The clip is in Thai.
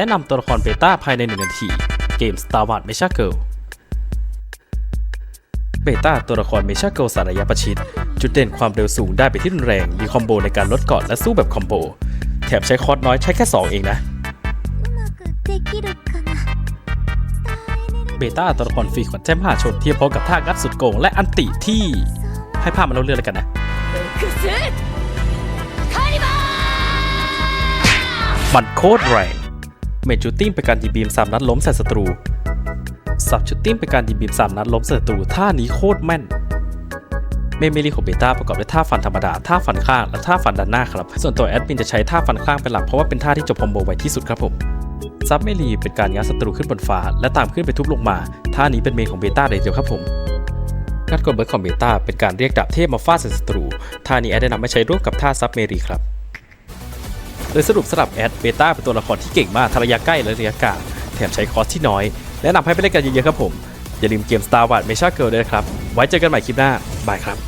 แนะนำตัวละครเบต้าภายใน 1 นาที เกม Star Wars m e c h a g i r l เบต้าตัวละครเมชาเกิลสารยประชิด จุดเด่นความเร็วสูงได้ไปที่รุนแรง มีคอมโบในการลดเกาะและสู้แบบคอมโบ แถบใช้คอร์สน้อยใช้แค่ 2 เองนะ เบต้าตัวละครฟรีขวัญแจ้มหาชนเทียบพร้อกับท่างัดสุดโกงและอันติที่ ให้ภาพมันเล่าเรื่องแล้วกันนะมันโคตรแรง เมจชูตติ้งเป็นการยิงบีมสามนัดล้มใส่ศัตรูสับชูตติ้งเป็นการยิงบีมสามนัดล้มใส่ศัตรูท่านี้โคตรแม่นเมมเมลีของเบต้าประกอบด้วยท่าฟันธรรมดา ท่าฟันข้าง และท่าฟันด้านหน้าครับ ส่วนตัวแอดมินจะใช้ท่าฟันข้างเป็นหลักเพราะว่าเป็นท่าที่จบคอมโบไวที่สุดครับผม ซับเมลีเป็นการงัดศัตรูขึ้นบนฟ้า และตามขึ้นไปทุบลงมา ท่านี้เป็นเมนของเบต้าเลยเดียวครับผมการกดเบิร์ดของเบต้าเป็นการเรียกดาบเทพมาฟาดใส่ศัตรู ท่านี้แอดได้นำมาใช้ร่วมกับท่าซับเมลีครับ โดยสรุปสลับแอดเบต้าเป็นตัวละครที่เก่งมากทั้งระยะใกล้และระยะกลางแถมใช้คอสที่น้อย แนะนำให้ไปเล่นกันเยอะๆครับผม อย่าลืมเกม Star Wars m e s h a Girl ด้วยนะครับ ไว้เจอกันใหม่คลิปหน้า บายครับ